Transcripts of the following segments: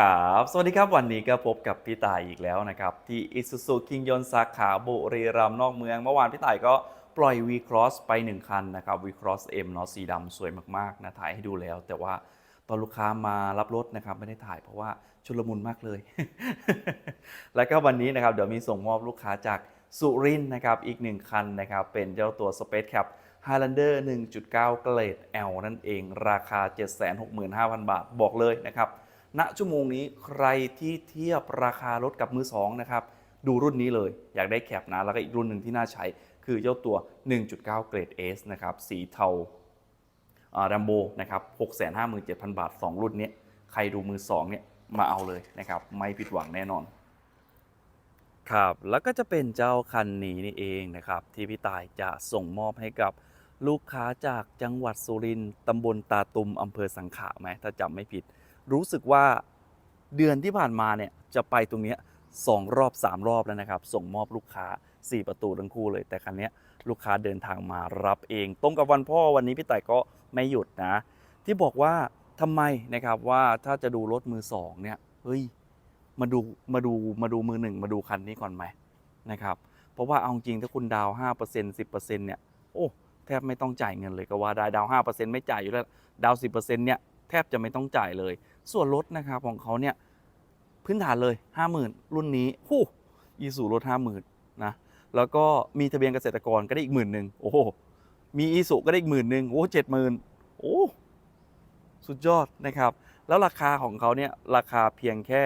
ครับ สวัสดีครับวันนี้ก็พบกับพี่ต่ายอีกแล้วนะครับ ที่ Isuzu คิงยนสาขาบุรีรัมย์นอกเมือง เมื่อวานพี่ต่ายก็ปล่อย V Cross ไป 1 คันนะครับ V Cross M เนาะสีดำสวยมากๆนะถ่ายให้ดูแล้ว แต่ว่าตอนลูกค้ามารับรถนะครับไม่ได้ถ่ายเพราะว่าชุลมุนมากเลย แล้วก็วันนี้นะครับเดี๋ยวมีส่งมอบลูกค้าจากสุรินทร์นะครับอีกหนึ่งคันนะครับเป็นเจ้าตัว Space Cap Highlander 1.9 เกรด L นั่นเอง ราคา 765,000 บาทบอกเลยนะครับ ณชั่วโมงนี้ใครที่เทียบราคารถกับมือสองนะครับดูรุ่นนี้เลย อยากได้แคปนะ แล้วก็อีกรุ่นหนึ่งที่น่าใช้ คือเจ้าตัว 1.9 เกรด S นะครับสีเทาดัมโบนะครับ 657,000 บาท 2 รุ่นนี้ใครดูมือสองเนี่ยมาเอาเลยนะครับ ไม่ผิดหวังแน่นอน ครับ แล้วก็จะเป็นเจ้าคันนี้นี่เองนะครับ ที่พี่ตายจะส่งมอบให้กับลูกค้าจากจังหวัดสุรินทร์ตำบลตาตุมอำเภอสังขะไหมถ้าจำไม่ผิด รู้สึกว่าเดือนที่ผ่านมาเนี่ยจะไปตรงเนี้ยสองรอบ 3 รอบแล้วนะครับ ส่งมอบลูกค้า 4 ประตูทั้งคู่เลย แต่คันนี้ลูกค้าเดินทางมารับเอง ตรงกับวันพ่อวันนี้พี่ต่ายก็ไม่หยุดนะ ที่บอกว่าทำไมนะครับว่าถ้าจะดูรถมือสองเนี่ยเฮ้ยมาดูมาดูมาดูมือหนึ่งมาดูคันนี้ก่อนไหมนะครับเพราะว่าเอาจริงถ้าคุณดาวน์5% 10%เนี่ยโอ้แทบไม่ต้องจ่ายเงินเลยก็ว่าได้ดาวน์5%ไม่จ่ายอยู่แล้วดาวน์10%เนี่ย บจะไม่ต้องจ่ายเลย ส่วนรถนะครับของเขาเนี่ยพื้นฐานเลย 50,000 รุ่นนี้หู้อีสูรถ 50,000นะแล้วก็มีทะเบียนเกษตรกรก็ได้อีกหมื่นหนึ่งโอ้โหมีอีสุก็ได้อีกหมื่นหนึ่งโอ้เจ็ดหมื่นโอ้สุดยอดนะครับ แล้วราคาของเขาเนี่ยราคาเพียงแค่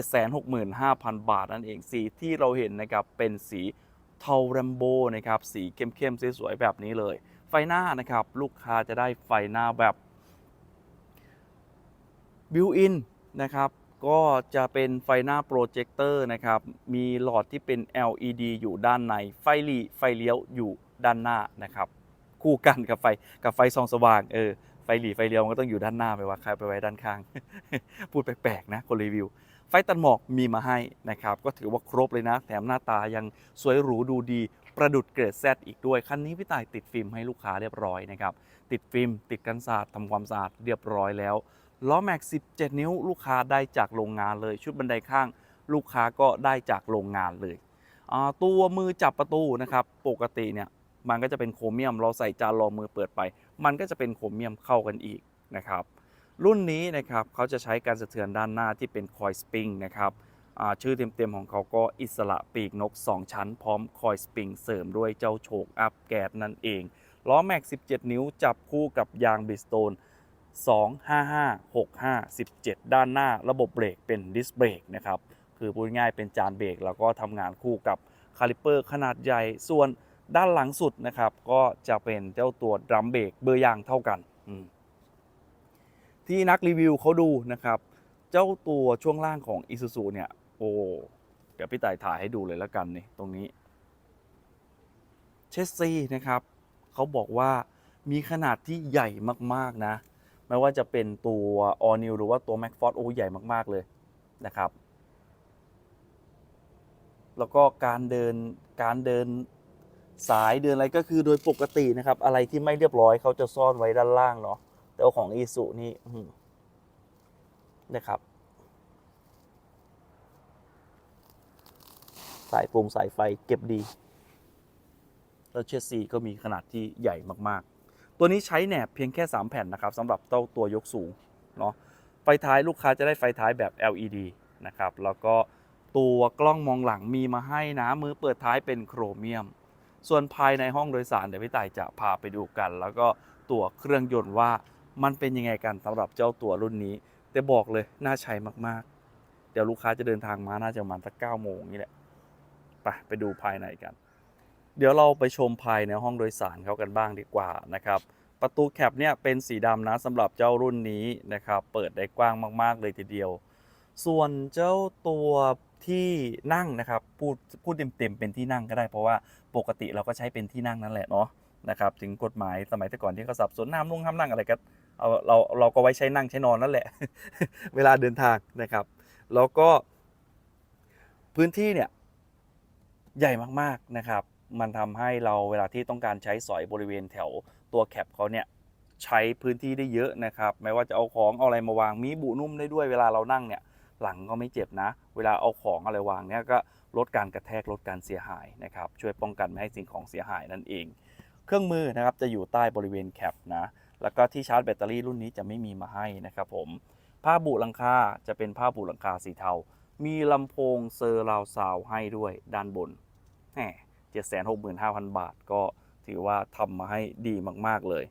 765,000 บาทนั่นเองสีที่เราเห็นนะครับเป็นสีเทาแรมโบนะครับสีเข้มๆสวยๆแบบนี้เลย ไฟหน้านะครับลูกค้าจะได้ไฟหน้าแบบ บิวอินนะครับก็จะเป็นไฟหน้าโปรเจคเตอร์นะครับ มีหลอดที่เป็น LED อยู่ด้านใน ไฟหลีไฟเลี้ยวอยู่ด้านหน้านะครับ คู่กันกับไฟกับไฟส่องสว่างเออไฟหลีไฟเลี้ยวมันก็ต้องอยู่ด้านหน้าไปว่าใครไปไว้ด้านข้าง พูดแปลกๆนะคนรีวิว ไฟตัดหมอกมีมาให้นะครับ ก็ถือว่าครบเลยนะ แถมหน้าตายังสวยหรูดูดี ประดุดเกรดแซอีกด้วย คันนี้พี่ต่ายติดฟิล์มให้ลูกค้าเรียบร้อยนะครับ ติดฟิล์มติดกันสาดทำความสะอาดเรียบร้อยแล้ว ล้อแม็ก 17 นิ้ว ลูกค้าได้จากโรงงานเลย ชุดบันไดข้าง ลูกค้าก็ได้จากโรงงานเลยตัวมือจับประตูนะครับปกติเนี่ยมันก็จะเป็นโครเมียม เราใส่จานรองมือเปิดไป มันก็จะเป็นโครเมียมเข้ากันอีกนะครับรุ่นนี้นะครับเขาจะใช้การสะเทือนด้านหน้าที่เป็นคอยสปริงนะครับชื่อเต็มๆของเขาก็อิสระปีกนก 2 ชั้น พร้อมคอยสปริงเสริมด้วยเจ้าโชคอัพแกดนั่นเองล้อแม็ก 17 นิ้วจับคู่กับยางบิสโตน 255 65 17 ด้านหน้าระบบเบรกเป็นดิสเบรกนะครับ คือพูดง่ายเป็นจานเบรกแล้วก็ทำงานคู่กับคาลิปเปอร์ขนาดใหญ่ ส่วนด้านหลังสุดนะครับ ก็จะเป็นเจ้าตัวดรัมเบรกเบอร์ยางเท่ากัน ที่นักรีวิวเขาดูนะครับ เจ้าตัวช่วงล่างของ Isuzu เนี่ย โอ้เดี๋ยวพี่ต่ายถ่ายให้ดูเลยแล้วกันนี่ตรงนี้เชสซีนะครับเขาบอกว่ามีขนาดที่ใหญ่มากๆนะ ไม่ว่าจะเป็นตัว All New หรือว่าตัว Mac f o r โอ้ใหญ่มาก ๆ เลยนะครับ แล้วก็การเดินการเดินสายเดินอะไรก็คือโดยปกตินะครับ อะไรที่ไม่เรียบร้อยเขาจะซ่อนไว้ด้านล่างเนาะแต่ของอีสุนี่นะครับ สายปรุงสายไฟเก็บดี แล้วเชสซีก็มีขนาดที่ใหญ่มาก ๆ ตัวนี้ใช้แหนบเพียงแค่ 3 แผ่นนะครับสำหรับเต้าตัวยกสูงเนาะไฟท้ายลูกค้าจะได้ไฟท้ายแบบ LED นะครับแล้วก็ตัวกล้องมองหลังมีมาให้นะมือเปิดท้ายเป็นโครเมียม ส่วนภายในห้องโดยสารเดี๋ยวพี่ต่ายจะพาไปดูกัน แล้วก็ตัวเครื่องยนต์ว่ามันเป็นยังไงกันสำหรับเจ้าตัวรุ่นนี้ แต่บอกเลยน่าใช้มากๆ เดี๋ยวลูกค้าจะเดินทางมาน่าจะประมาณสักเก้าโมงนี่แหละไปไปดูภายในกัน เดี๋ยวเราไปชมภายในห้องโดยสารเขากันบ้างดีกว่านะครับประตูแคปเนี่ยเป็นสีดำนะสำหรับเจ้ารุ่นนี้นะครับเปิดได้กว้างมาก ๆ เลยทีเดียว ส่วนเจ้าตัวที่นั่งนะครับพูดพูดเต็มๆเป็นที่นั่งก็ได้ เพราะว่าปกติเราก็ใช้เป็นที่นั่งนั่นแหละเนาะนะครับถึงกฎหมายสมัยแต่ก่อนที่เขาสับสนน้ำนุ่งห้ามนั่งอะไรก็เอาเราเราก็ไว้ใช้นั่งใช้นอนนั่นแหละ เวลาเดินทางนะครับ แล้วก็พื้นที่เนี่ยใหญ่มากๆนะครับ มันทำให้เราเวลาที่ต้องการใช้สอยบริเวณแถวตัวแคปเขาเนี่ยใช้พื้นที่ได้เยอะนะครับไม่ว่าจะเอาของเอาอะไรมาวางมีบุนุ่มได้ด้วยเวลาเรานั่งเนี่ยหลังก็ไม่เจ็บนะ เวลาเอาของอะไรวางเนี่ยก็ลดการกระแทกลดการเสียหายนะครับช่วยป้องกันไม่ให้สิ่งของเสียหายนั่นเอง เครื่องมือนะครับจะอยู่ใต้บริเวณแคปนะแล้วก็ที่ชาร์จแบตเตอรี่รุ่นนี้จะไม่มีมาให้นะครับผมผ้าบุหลังคาจะเป็นผ้าบุหลังคาสีเทา มีลำโพงเซอร์ราวซาวให้ด้วยด้านบนแหม เจ็ดแสนหกหมื่นห้าพันบาท ก็ถือว่าทำมาให้ดีมาก ๆ เลย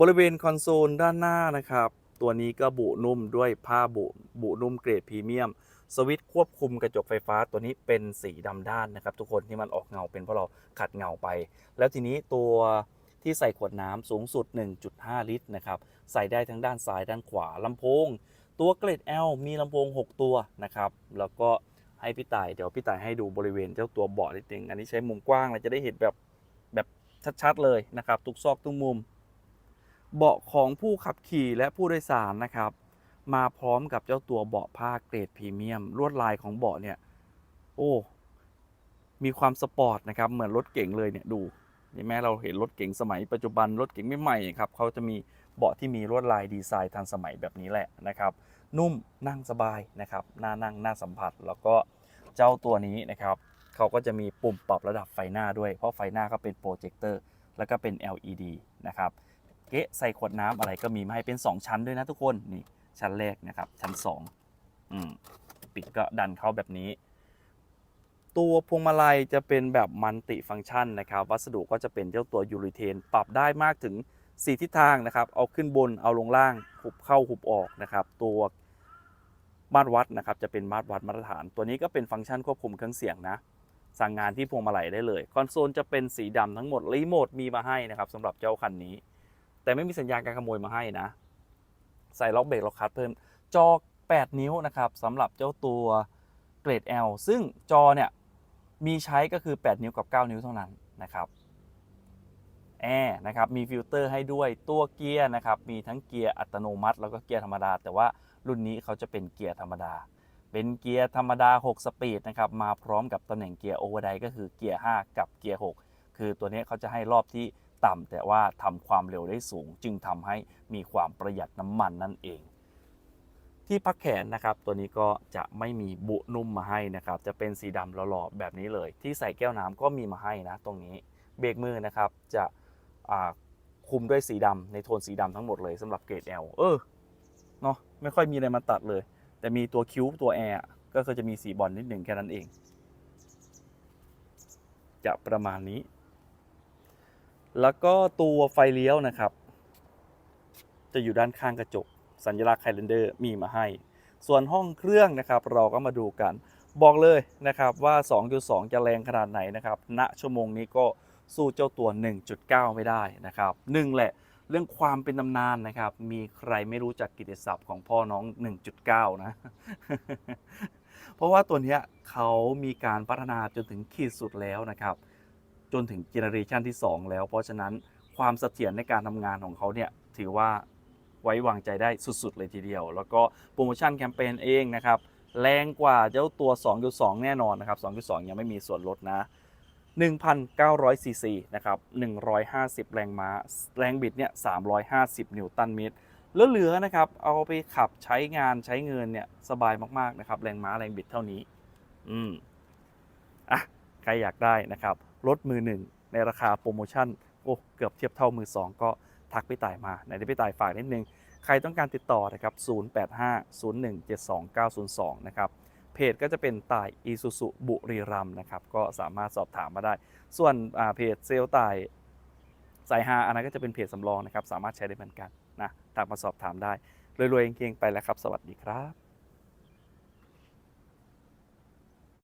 บริเวณคอนโซลด้านหน้านะครับ ตัวนี้ก็บุนุ่มด้วยผ้าบุบุนุ่มเกรดพรีเมียม สวิตช์ควบคุมกระจกไฟฟ้าตัวนี้เป็นสีดำด้านนะครับ ทุกคนที่มันออกเงาเป็นเพราะเราขัดเงาไป แล้วทีนี้ตัวที่ใส่ขวดน้ำสูงสุด 1.5 ลิตรนะครับใส่ได้ทั้งด้านซ้ายด้านขวาลำโพง ตัวเกรด L มีลำโพง 6 ตัวนะครับ แล้วก็ ให้พี่ต่ายเดี๋ยวพี่ต่ายให้ดูบริเวณเจ้าตัวเบาะนิดนึงอันนี้ใช้มุมกว้างเราจะได้เห็นแบบแบบชัดๆเลยนะครับทุกซอกทุกมุม เบาะของผู้ขับขี่และผู้โดยสารนะครับ มาพร้อมกับเจ้าตัวเบาะผ้าเกรดพรีเมียม ลวดลายของเบาะเนี่ยโอ้มีความสปอร์ตนะครับเหมือนรถเก๋งเลยเนี่ยดูนี่แม้เราเห็นรถเก๋งสมัยปัจจุบันรถเก๋งใหม่ๆครับเขาจะมีเบาะที่มีลวดลายดีไซน์ทันสมัยแบบนี้แหละนะครับ นุ่มนั่งสบายนะครับน่านั่งน่าสัมผัส แล้วก็เจ้าตัวนี้นะครับเขาก็จะมีปุ่มปรับระดับไฟหน้าด้วย เพราะไฟหน้าก็เป็นโปรเจคเตอร์แล้วก็เป็น LED นะครับเก๊ะใส่ขวดน้ำอะไรก็มีมาให้เป็น 2 ชั้นด้วยนะทุกคนนี่ชั้นแรกนะครับ ชั้น2อืมปิดก็ดันเข้าแบบนี้ ตัวพวงมาลัยจะเป็นแบบมัลติฟังก์ชันนะครับ วัสดุก็จะเป็นเจ้าตัวยูริเทน ปรับได้มากถึง 4 ทิศทางนะครับเอาขึ้นบนเอาลงล่างหุบเข้าหุบออกนะครับ ตัวมาตรวัดนะครับจะเป็นมาตรวัดมาตรฐาน ตัวนี้ก็เป็นฟังก์ชันควบคุมเครื่องเสียงนะสั่งงานที่พวงมาลัยได้เลยคอนโซลจะเป็นสีดำทั้งหมดรีโมทมีมาให้นะครับสำหรับเจ้าคันนี้ แต่ไม่มีสัญญาณการขโมยมาให้นะ ใส่ล็อกเบรกล็อกคัทเพิ่มจอ 8 นิ้วนะครับสำหรับเจ้าตัวเกรด L ซึ่งจอเนี่ยมีใช้ก็คือ 8 นิ้วกับ 9 นิ้วเท่านั้นนะครับ แอร์นะครับมีฟิลเตอร์ให้ด้วยตัวเกียร์นะครับมีทั้งเกียร์อัตโนมัติ แล้วก็เกียร์ธรรมดา แต่ว่ารุ่นนี้เขาจะเป็นเกียร์ธรรมดา เป็นเกียร์ธรรมดา 6 สปีดนะครับมาพร้อมกับตำแหน่งเกียร์โอเวอร์ไดก็คือเกียร์ 5 กับเกียร์ 6 คือตัวนี้เขาจะให้รอบที่ต่ำแต่ว่าทำความเร็วได้สูง จึงทำให้มีความประหยัดน้ำมันนั่นเอง ที่พักแขนนะครับตัวนี้ก็จะไม่มีบุนุ่มมาให้นะครับจะเป็นสีดำหล่อๆแบบนี้เลย ที่ใส่แก้วน้ำก็มีมาให้นะตรงนี้เบรกมือนะครับจะ คุมด้วยสีดำในโทนสีดำทั้งหมดเลยสำหรับเกรด L เออเนาะไม่ค่อยมีอะไรมาตัดเลย แต่มีตัวคิ้วตัวแอร์ก็คือจะมีสีบอลนิดหนึ่งแค่นั้นเอง จะประมาณนี้ แล้วก็ตัวไฟเลี้ยวนะครับ จะอยู่ด้านข้างกระจก สัญลักษณ์ไคลนเดอร์มีมาให้ ส่วนห้องเครื่องนะครับ เราก็มาดูกัน บอกเลยนะครับว่า 2.2 จะแรงขนาดไหนนะครับณชั่วโมงนี้ก็ สู้เจ้าตัว 1.9 ไม่ได้นะครับหนึ่งแหละเรื่องความเป็นตำนานนะครับ มีใครไม่รู้จักกิติศัพท์ของพ่อน้อง 1.9 นะ เพราะว่าตัวเนี้ยเขามีการพัฒนาจนถึงขีดสุดแล้วนะครับ จนถึงเจเนอเรชันที่ 2 แล้ว เพราะฉะนั้นความเสถียรในการทำงานของเขาเนี่ยถือว่าไว้วางใจได้สุดๆเลยทีเดียว แล้วก็โปรโมชั่นแคมเปญเองนะครับ แรงกว่าเจ้าตัว 2.2 แน่นอนนะครับ 2.2 ยังไม่มีส่วนลดนะ 1,900ซีซีนะครับ150 แรงม้า แรงบิดเนี่ย350 นิวตันเมตรเหลือๆนะครับ เอาไปขับใช้งานใช้เงินเนี่ยสบายมากๆนะครับ แรงม้าแรงบิดเท่านี้ อืมอะใครอยากได้นะครับ รถมือหนึ่งในราคาโปรโมชั่น โอ้ เกือบเทียบเท่ามือสองก็ทักพี่ต่ายมาไหนที่พี่ต่ายฝากนิดนึง ใครต้องการติดต่อนะครับ 0850172902 นะครับ เพจก็จะเป็นต่ายอีซูซุบุรีรัมนะครับก็สามารถสอบถามมาได้ ส่วนเพจเซลต่ายสายฮาอันนั้นก็จะเป็นเพจสำรองนะครับ สามารถใช้ได้เหมือนกันนะทักมาสอบถามได้รวยๆเก่งๆไปแล้วครับ สวัสดีครับ